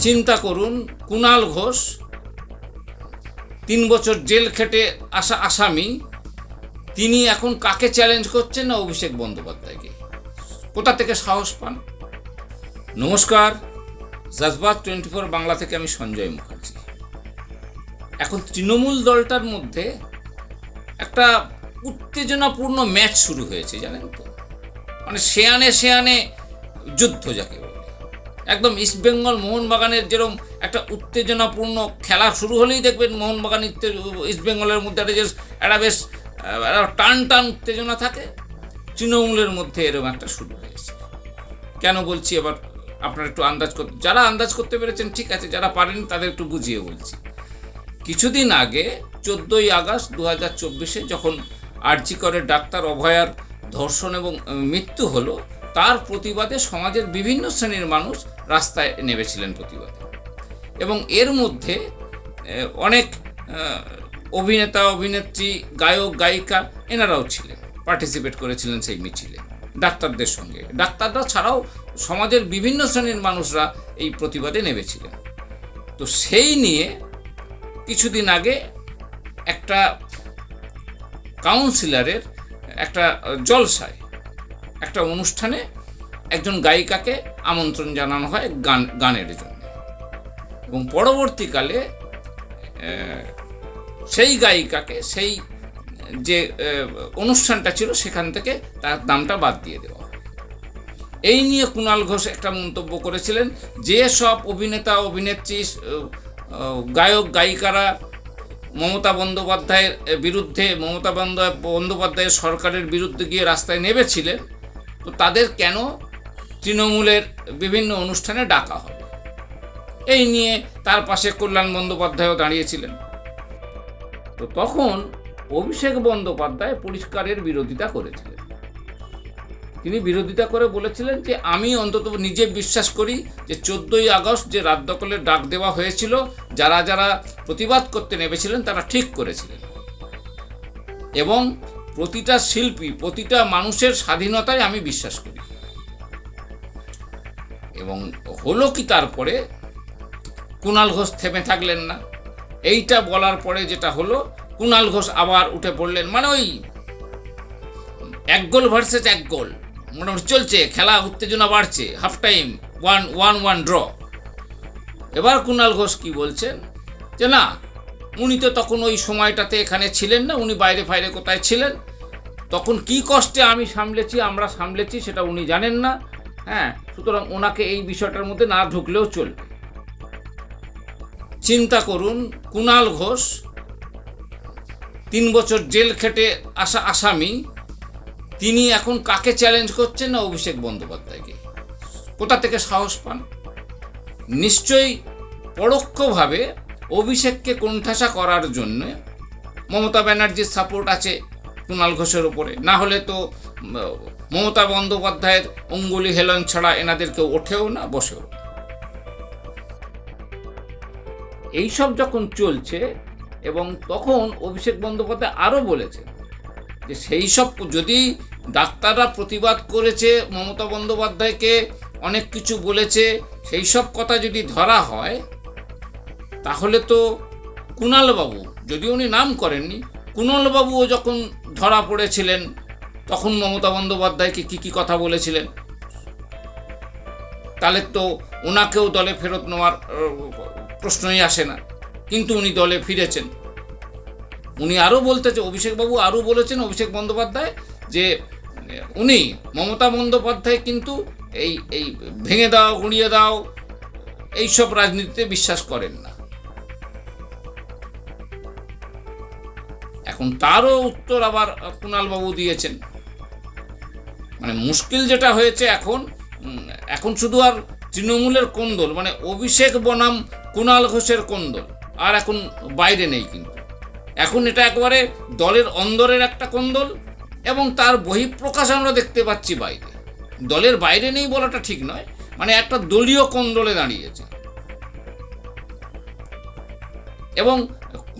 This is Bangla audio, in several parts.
চিন্তা করুন কুণাল ঘোষ, তিন বছর জেল খেটে আসা আসামি, তিনি এখন কাকে চ্যালেঞ্জ করছেন না অভিষেক বন্দ্যোপাধ্যায়কে? কোথা থেকে সাহস পান? নমস্কার, জাজবাত টোয়েন্টি ফোর বাংলা থেকে আমি সঞ্জয় মুখার্জি। এখন তৃণমূল দলটার মধ্যে একটা উত্তেজনাপূর্ণ ম্যাচ শুরু হয়েছে, জানেন তো? মানে শেয়ানে শেয়ানে যুদ্ধ যাকে বলে। একদম ইস্টবেঙ্গল মোহনবাগানের যেরকম একটা উত্তেজনাপূর্ণ খেলা শুরু হলেই দেখবেন মোহনবাগান ইস্টবেঙ্গলের মধ্যে একটা যে একটা বেশ টান টান উত্তেজনা থাকে। তৃণমূলের মধ্যে এরকম একটা শুরু হয়েছে কেন বলছি এবার আপনারা একটু আন্দাজ করতে, যারা আন্দাজ করতে পেরেছেন, ঠিক আছে, যারা পারেন তাদের একটু বুঝিয়ে বলছি। কিছুদিন আগে চোদ্দোই আগস্ট দু হাজার চব্বিশে যখন আর্জি করে ডাক্তার অভয়ার ধর্ষণ এবং মৃত্যু হলো তার প্রতিবাদে সমাজের বিভিন্ন শ্রেণির মানুষ রাস্তায় নেমেছিলেন প্রতিবাদে। এবং এর মধ্যে অনেক অভিনেতা, অভিনেত্রী, গায়ক, গায়িকা এনারাও ছিলেন পার্টিসিপেট করেছিলেন সেই মিছিলে, ডাক্তারদের সঙ্গে। ডাক্তাররা ছাড়াও সমাজের বিভিন্ন শ্রেণির মানুষরা এই প্রতিবাদে নেমেছিলেন। তো সেই নিয়ে কিছুদিন আগে একটা কাউন্সিলরের একটা জলসায় একটা অনুষ্ঠানে একজন গায়িকাকে আমন্ত্রণ জানানো হয় গান, গানের জন্য। এবং পরবর্তীকালে সেই গায়িকাকে সেই, যে অনুষ্ঠানটা ছিল সেখান থেকে তার নামটা বাদ দিয়ে দেওয়া এই নিয়ে কুণাল ঘোষ একটা মন্তব্য করেছিলেন যে সব অভিনেতা, অভিনেত্রী গায়ক, গায়িকারা মমতা বন্দ্যোপাধ্যায়ের বিরুদ্ধে, মমতা বন্দ্যোপাধ্যায়ের সরকারের বিরুদ্ধে গিয়ে রাস্তায় নেমেছিলেন। তো তাদের কেন তৃণমূলের বিভিন্ন অনুষ্ঠানে ডাকা হবে এই নিয়ে তার পাশে কল্যাণ বন্দ্যোপাধ্যায়ও দাঁড়িয়েছিলেন। তো তখন অভিষেক বন্দ্যোপাধ্যায় পরিষ্কারের বিরোধিতা করেছিলেন। তিনি বিরোধিতা করে বলেছিলেন যে, আমি অন্তত নিজে বিশ্বাস করি যে, চোদ্দোই আগস্ট যে রাত দখলের ডাক দেওয়া হয়েছিল, যারা যারা প্রতিবাদ করতে নেমেছিলেন, তারা ঠিক করেছিলেন। এবং প্রতিটা শিল্পী, প্রতিটা মানুষের স্বাধীনতায় আমি বিশ্বাস করি। এবং হলো কি তারপরে? কুণাল ঘোষ থেমে থাকলেন না। এইটা বলার পরে যেটা হলো, কুণাল ঘোষ আবার উঠে পড়লেন। মানে ওই এক গোল ভার্সেস এক গোল। মোটামুটি চলছে, খেলা উত্তেজনা বাড়ছে half time one one one draw এবার কুণাল ঘোষ কি বলছেন? যে না উনি তো তখন ওই সময়টাতে এখানে ছিলেন না, উনি বাইরে ফাইরে কোথায় ছিলেন? তখন কি কষ্টে আমি সামলেছি, আমরা সামলেছি সেটা উনি জানেন না। হ্যাঁ সুতরাং ওনাকে এই বিষয়টার মধ্যে না ঢুকলেও চলবে। চিন্তা করুন কুণাল ঘোষ তিন বছর জেল খেটে আসা আসামি, তিনি এখন কাকে চ্যালেঞ্জ করছেন না অভিষেক বন্দ্যোপাধ্যায়কে? কোথা থেকে সাহস পান? নিশ্চয়ই পরোক্ষভাবে অভিষেককে কোণঠাসা করার জন্য মমতা ব্যানার্জির সাপোর্ট আছে কুণাল ঘোষের ওপরে না হলে তো মমতা বন্দ্যোপাধ্যায়ের অঙ্গুলি হেলন ছাড়া এনাদের কেউ ওঠেও না, বসেও। এইসব যখন চলছে এবং তখন অভিষেক বন্দ্যোপাধ্যায় আরও বলেছে যে সেই সব যদি ডাক্তাররা প্রতিবাদ করেছে, মমতা বন্দ্যোপাধ্যায়কে অনেক কিছু বলেছে, সেই সব কথা যদি ধরা হয় তাহলে তো কুণালবাবু যদি উনি নাম করেননি, কুণালবাবুও যখন ধরা পড়েছিলেন, তখন মমতা বন্দ্যোপাধ্যায়কে কী কী কথা বলেছিলেন? তাহলে তো ওনাকেও দলে ফেরত নেওয়ার প্রশ্নই আসে না। কিন্তু উনি দলে ফিরেছেন। উনি আরও বলতে বলতেছে অভিষেকবাবু আরও বলেছেন, অভিষেক বন্দ্যোপাধ্যায়, যে, উনি, মমতা বন্দ্যোপাধ্যায় কিন্তু এই এই ভেঙে দাও, গুঁড়িয়ে দাও, এইসব রাজনীতিতে বিশ্বাস করেন না। এখন তারও উত্তর আবার কুণালবাবু দিয়েছেন। মানে মুশকিল যেটা হয়েছে এখন এখন শুধু আর তৃণমূলের কোন্দল মানে অভিষেক বনাম, কুণাল ঘোষের কোন্দল, আর এখন বাইরে নেই কিন্তু। এখন এটা একবারে দলের অন্দরের একটা কোন্দল এবং তার বহিঃপ্রকাশ আমরা দেখতে পাচ্ছি বাইরে। দলের বাইরে নেই বলাটা ঠিক নয় মানে একটা দলীয় কোন্দলে দাঁড়িয়েছে। এবং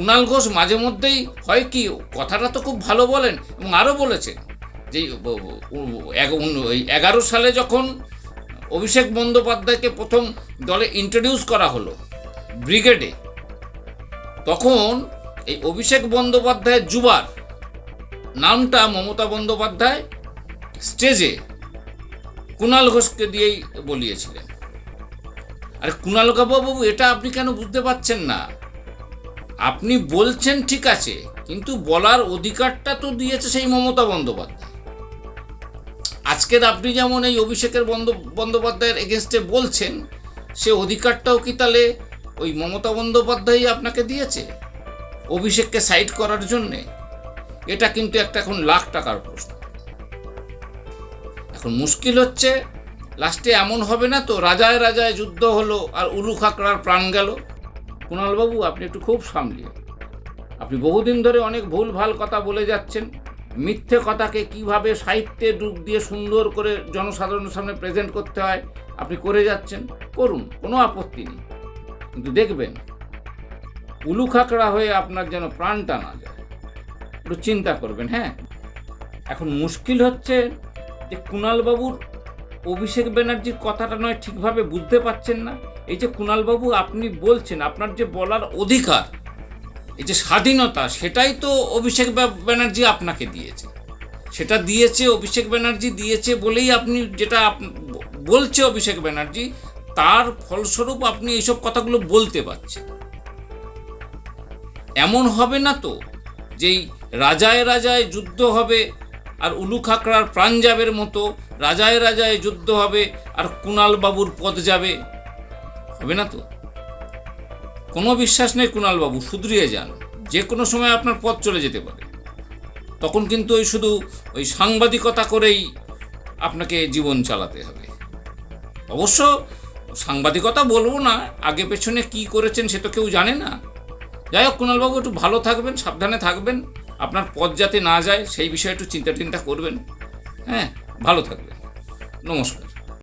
কুণাল ঘোষ মাঝে মধ্যেই হয় কি, কথাটা তো খুব ভালো বলেন এবং আরও বলেছেন যে এগারো সালে যখন অভিষেক বন্দ্যোপাধ্যায়কে প্রথম দলে ইন্ট্রোডিউস করা হলো ব্রিগেডে, তখন এই অভিষেক বন্দ্যোপাধ্যায়ের যুবার নামটা মমতা বন্দ্যোপাধ্যায় স্টেজে কুণাল ঘোষকে দিয়েই বলিয়েছিলেন। আরে কুণাল বাবু, এটা আপনি কেন বুঝতে পারছেন না? আপনি বলছেন ঠিক আছে, কিন্তু বলার অধিকারটা তো দিয়েছে সেই মমতা বন্দ্যোপাধ্যায়। আজকের আপনি যেমন এই অভিষেকের বন্দ বন্দ্যোপাধ্যায়ের এগেনস্টে বলছেন, সে অধিকারটাও কি তাহলে ওই মমতা বন্দ্যোপাধ্যায়ই আপনাকে দিয়েছে অভিষেককে সাইড করার জন্যে? এটা কিন্তু একটা এখন লাখ টাকার প্রশ্ন। এখন মুশকিল হচ্ছে লাস্টে এমন হবে না তো, রাজায় রাজায় যুদ্ধ হলো আর উলু খাকড়ার প্রাণ গেল। কুণালবাবু, আপনি একটু খুব সামলিয়ে। আপনি বহুদিন ধরে অনেক ভুল, ভালো কথা বলে যাচ্ছেন। মিথ্যে কথাকে কীভাবে সাহিত্যে ডুব দিয়ে সুন্দর করে জনসাধারণের সামনে প্রেজেন্ট করতে হয়, আপনি করে যাচ্ছেন। করুন, কোনো আপত্তি নেই। কিন্তু দেখবেন উলু খাকড়া হয়ে আপনার যেন প্রাণটা না যায়। একটু চিন্তা করবেন হ্যাঁ? এখন মুশকিল হচ্ছে যে কুণালবাবুর অভিষেক ব্যানার্জির কথাটা নয় ঠিকভাবে বুঝতে পারছেন না। এই যে কুণালবাবু আপনি বলছেন, আপনার যে বলার অধিকার, এই যে স্বাধীনতা, সেটাই তো অভিষেক ব্যানার্জি আপনাকে দিয়েছে। সেটা দিয়েছে, অভিষেক ব্যানার্জি দিয়েছে বলেই আপনি যেটা বলছে অভিষেক ব্যানার্জি, তার ফলস্বরূপ আপনি এইসব কথাগুলো বলতে পারছেন। এমন হবে না তো, যেই রাজায় রাজায় যুদ্ধ হবে, আর উলু খাকড়ার প্রাণ যাবের মতো রাজায় রাজায় যুদ্ধ হবে, আর কুণাল বাবুর পদ যাবে। হবে না তো? কোনো বিশ্বাস নেই কুণালবাবু, শুধরিয়ে যান। যে কোনো সময় আপনার পথ চলে যেতে পারে। তখন কিন্তু ওই শুধু ওই সাংবাদিকতা করেই আপনাকে জীবন চালাতে হবে। অবশ্য সাংবাদিকতা বলব না, আগে পেছনে কি করেছেন সে তো কেউ জানে না। যাই হোক, কুণালবাবু একটু ভালো থাকবেন, সাবধানে থাকবেন। আপনার পথ যাতে না যায়, সেই বিষয়ে একটু চিন্তা টিন্তা করবেন। হ্যাঁ ভালো থাকবেন। নমস্কার।